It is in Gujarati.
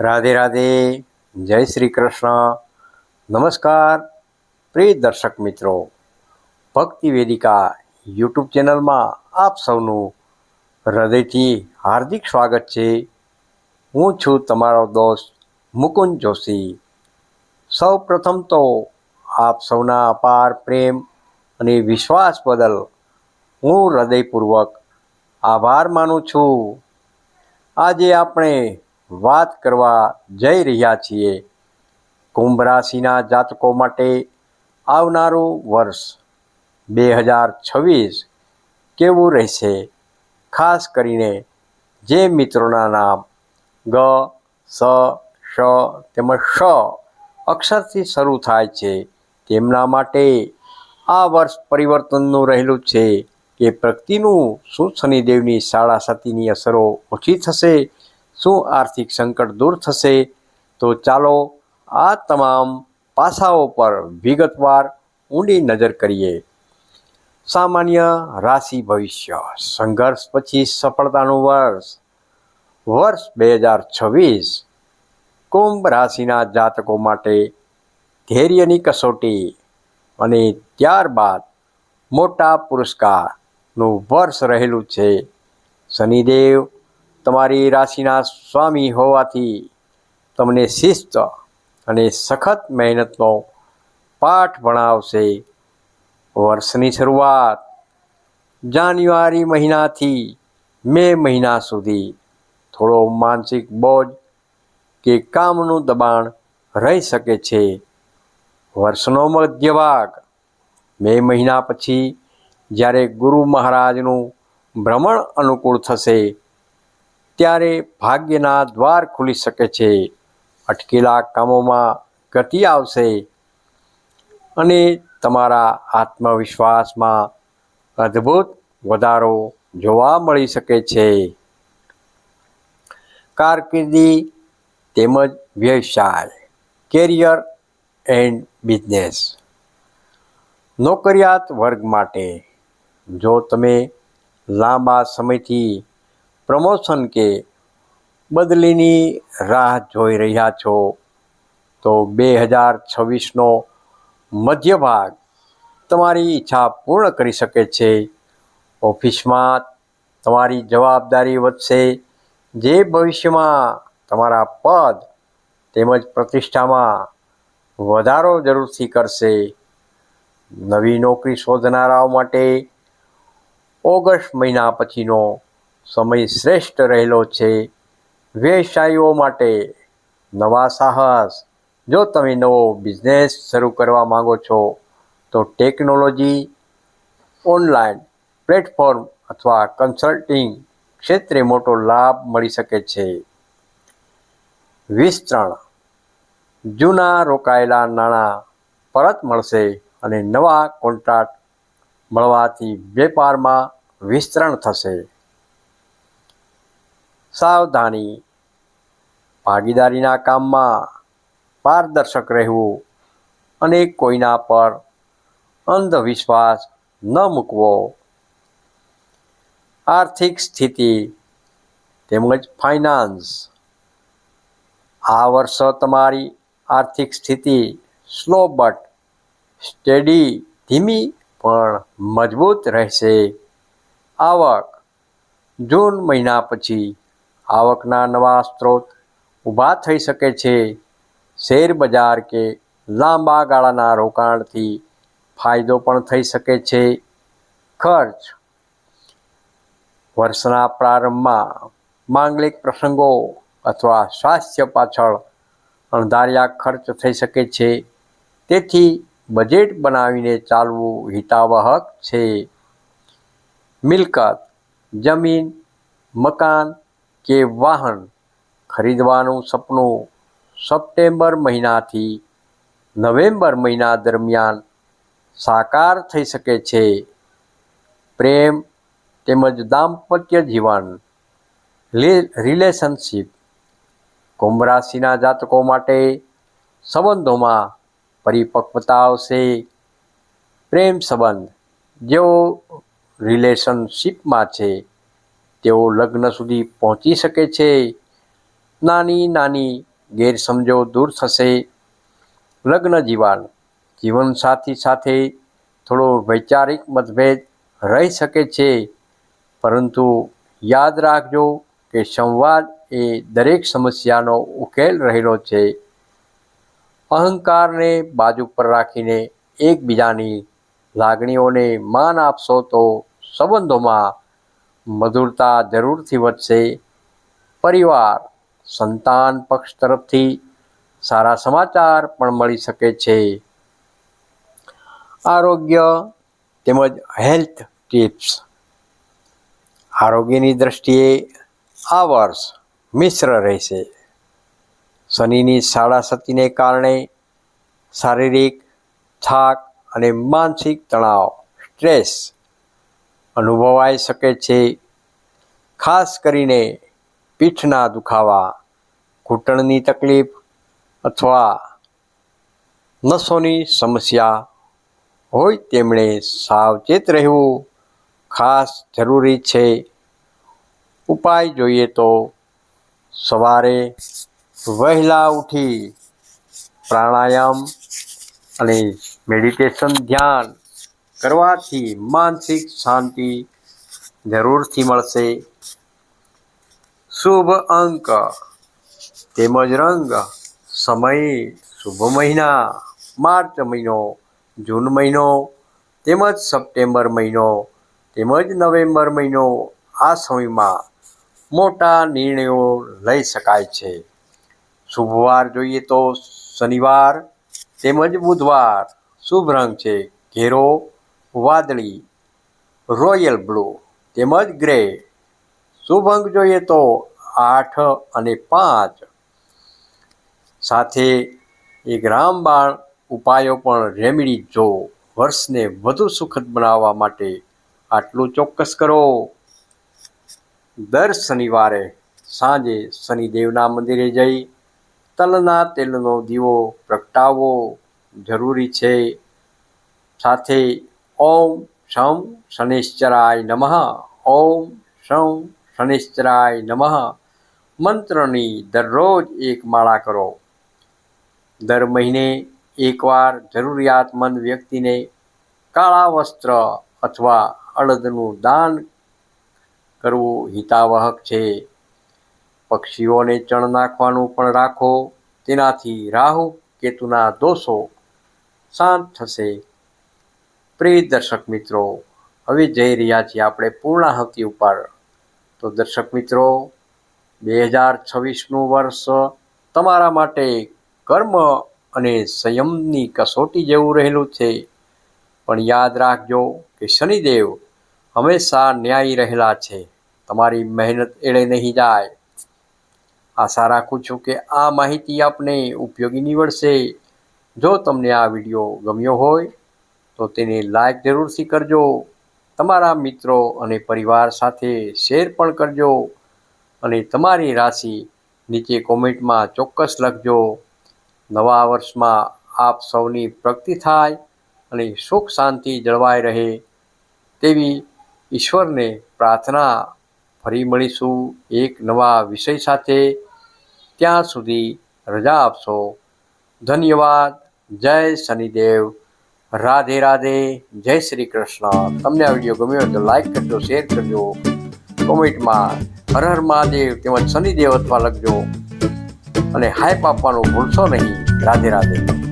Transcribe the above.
રાધે રાધે, જય શ્રી કૃષ્ણ. નમસ્કાર, પ્રિય દર્શક મિત્રો. ભક્તિ વેદિકા યુટ્યુબ ચેનલમાં આપ સૌનું હૃદયથી હાર્દિક સ્વાગત છે. હું છું તમારો દોસ્ત મુકુંદ જોશી. સૌ પ્રથમ તો આપ સૌના અપાર પ્રેમ અને વિશ્વાસ બદલ હું હૃદયપૂર્વક આભાર માનું છું. આજે આપણે વાત કરવા જઈ રહ્યા છીએ કુંભ રાશિના જાતકો માટે આવનારું વર્ષ બે હજાર છવ્વીસ કેવું રહેશે? ખાસ કરીને જે મિત્રોના નામ ગ, સ શ તેમજ શ અક્ષરથી શરૂ થાય છે, તેમના માટે આ વર્ષ પરિવર્તનનું રહેલું છે કે પ્રગતિનું શું શનિદેવની સાડા સતીની અસરો ઓછી થશે શું આર્થિક સંકટ દૂર થશે? તો ચાલો આ તમામ પાસાઓ પર વિગતવાર ઊંડી નજર કરીએ. સામાન્ય રાશિ ભવિષ્ય. સંઘર્ષ પછી સફળતાનું વર્ષ. વર્ષ બે હજાર છવ્વીસ. કુંભ રાશિના જાતકો માટે ધૈર્યની કસોટી. અને ત્યારબાદ મોટા પુરસ્કારનું વર્ષ રહેલું છે. શનિદેવ તમારી રાશિના સ્વામી હોવાથી તમને શિસ્ત અને સખત મહેનતનો પાઠ ભણાવશે. વર્ષની શરૂઆત જાન્યુઆરી મહિનાથી મે મહિના સુધી. થોડો માનસિક બોજ કે કામનું દબાણ રહી શકે છે. વર્ષનો મધ્ય ભાગ મે મહિના પછી જ્યારે ગુરુ મહારાજનું ભ્રમણ અનુકૂળ થશે ત્યારે ભાગ્યના દ્વાર ખુલી શકે છે. અટકેલા કામોમાં ગતિ આવશે અને તમારા આત્મવિશ્વાસમાં અદ્ભુત વધારો જોવા મળી શકે છે. કારકિર્દી તેમજ વ્યવસાય, કેરિયર એન્ડ બિઝનેસ. નોકરિયાત વર્ગ માટે જો તમે લાંબા સમયથી પ્રમોશન કે બદલીની રાહ જોઈ રહ્યા છો, તો બે હજાર છવ્વીસનો મધ્ય ભાગ તમારી ઈચ્છા પૂર્ણ કરી શકે છે. ઓફિસમાં તમારી જવાબદારી વધશે. જે ભવિષ્યમાં તમારા પદ તેમજ પ્રતિષ્ઠામાં વધારો જરૂરથી કરશે. નવી નોકરી શોધનારાઓ માટે ઓગસ્ટ મહિના પછીનો સમય શ્રેષ્ઠ રહેલો છે. વ્યવસાયીઓ માટે નવા સાહસ. જો તમે નવો બિઝનેસ શરૂ કરવા માંગો છો, તો ટેકનોલોજી ઓનલાઈન પ્લેટફોર્મ અથવા કન્સલ્ટિંગ ક્ષેત્રે મોટો લાભ મળી શકે છે. વિસ્તરણ. જૂના રોકાયેલા નાણાં પરત મળશે અને નવા કોન્ટ્રાક્ટ મળવાથી વેપારમાં વિસ્તરણ થશે. સાવધાની ભાગીદારીના કામમાં પારદર્શક રહેવું અને કોઈના પર અંધવિશ્વાસ ન મૂકવો. આર્થિક સ્થિતિ તેમજ ફાઇનાન્સ. આ વર્ષ તમારી આર્થિક સ્થિતિ સ્લો બટ સ્ટેડી, ધીમી પણ મજબૂત રહેશે. આવક જૂન મહિના પછી આવકના નવા સ્ત્રોત ઊભા થઈ શકે છે. શેર બજાર કે લાંબા ગાળાના રોકાણથી ફાયદો પણ થઈ શકે છે. ખર્ચ. વર્ષના પ્રારંભમાં માંગલિક પ્રસંગો અથવા સ્વાસ્થ્ય પાછળ અણધાર્યા ખર્ચ થઈ શકે છે. તેથી બજેટ બનાવીને ચાલવું હિતાવહક છે. મિલકત, જમીન, મકાન કે વાહન ખરીદવાનું સપનું સપ્ટેમ્બર મહિનાથી નવેમ્બર મહિના દરમિયાન સાકાર થઈ શકે છે. પ્રેમ તેમજ દાંપત્ય જીવન રિલેશનશીપ કુંભ રાશિના જાતકો માટે સંબંધોમાં પરિપક્વતા આવશે. પ્રેમ સંબંધ જેઓ રિલેશનશીપમાં છે તેઓ લગ્ન સુધી પહોંચી શકે છે. નાની નાની ગેરસમજો દૂર થશે. લગ્ન જીવન જીવનસાથી સાથે થોડો વૈચારિક મતભેદ રહી શકે છે. પરંતુ યાદ રાખજો કે સંવાદ એ દરેક સમસ્યાનો ઉકેલ રહેલો છે. અહંકારને બાજુ પર રાખીને એકબીજાની લાગણીઓને માન આપશો તો સંબંધોમાં મધુરતા જરૂરથી વધશે. પરિવાર, સંતાન પક્ષ તરફથી સારા સમાચાર પણ મળી શકે છે. આરોગ્ય તેમજ હેલ્થ ટિપ્સ. આરોગ્યની દ્રષ્ટિએ આ વર્ષ મિશ્ર રહેશે. શનિની સાડા સતીને કારણે શારીરિક થાક અને માનસિક તણાવ, સ્ટ્રેસ અનુભવાઈ શકે છે. ખાસ કરીને પીઠના દુખાવા, ઘૂંટણની તકલીફ અથવા નસોની સમસ્યા હોય તેમણે સાવચેત રહેવું ખાસ જરૂરી છે. ઉપાય જોઈએ તો સવારે વહેલા ઉઠી પ્રાણાયામ અને મેડિટેશન ધ્યાન કરવાથી માનસિક શાંતિ જરૂરથી મળશે. શુભ અંક તેમજ રંગ સમય, શુભ મહિના, માર્ચ મહિનો, જૂન મહિનો, તેમજ સપ્ટેમ્બર મહિનો, તેમજ નવેમ્બર મહિનો આ સમયમાં મોટા નિર્ણયો લઈ શકાય છે. શુભવાર જોઈએ તો શનિવાર તેમજ બુધવાર શુભ રંગ છે. ઘેરો વાદળી, રોયલ બ્લુ, તેમજ ગ્રે. શુભ અંક જોઈએ તો આઠ અને પાંચ. સાથે એક રામબાણ ઉપાયો પણ રેમેડી જો વર્ષને વધુ સુખદ બનાવવા માટે આટલું ચોક્કસ કરો. દર શનિવારે સાંજે શનિદેવના મંદિરે જઈ તલના તેલનો દીવો પ્રગટાવવો જરૂરી છે. સાથે ઓમ શમ શનિશ્ચરાય નમઃ. ઓમ શમ શનિશ્ચરાય નમઃ. મંત્રની દરરોજ એક માળા કરો. દર મહિને એકવાર જરૂરિયાતમંદ વ્યક્તિને કાળા વસ્ત્ર અથવા અડદનું દાન કરવું હિતાવહક છે. પક્ષીઓને ચણ નાખવાનું પણ રાખો. તેનાથી રાહુ, કેતુના દોષો શાંત થશે. પ્રિય દર્શક મિત્રો, હવે જઈ રહ્યા છીએ આપણે પૂર્ણાહતિ ઉપર. તો દર્શક મિત્રો, બે હજાર છવ્વીસનું વર્ષ તમારા માટે કર્મ અને સંયમની કસોટી જેવું રહેલું છે. પણ યાદ રાખજો કે શનિદેવ હંમેશા ન્યાયી રહેલા છે. તમારી મહેનત એળે નહીં જાય. આશા રાખું છું કે આ માહિતી આપને ઉપયોગી નીવડશે. જો તમને આ વીડિયો ગમ્યો હોય તો તેને લાઈક જરૂરથી કરજો. તમારા મિત્રો અને પરિવાર સાથે શેર પણ કરજો અને તમારી રાશિ નીચે કોમેન્ટમાં ચોક્કસ લખજો. નવા વર્ષમાં આપ સૌની પ્રગતિ થાય અને સુખ શાંતિ જળવાઈ રહે તેવી ઈશ્વરને પ્રાર્થના ફરી મળીશું એક નવા વિષય સાથે. ત્યાં સુધી રજા આપશો. ધન્યવાદ. જય શનિદેવ. રાધે રાધે, જય શ્રી કૃષ્ણ. તમને આ વીડિયો ગમ્યો તો લાઈક કરજો શેર કરજો. કોમેન્ટમાં હર હર મહાદેવ તેમજ શનિદેવ અથવા લખજો. અને હાઈપ આપવાનું ભૂલશો નહીં. રાધે રાધે.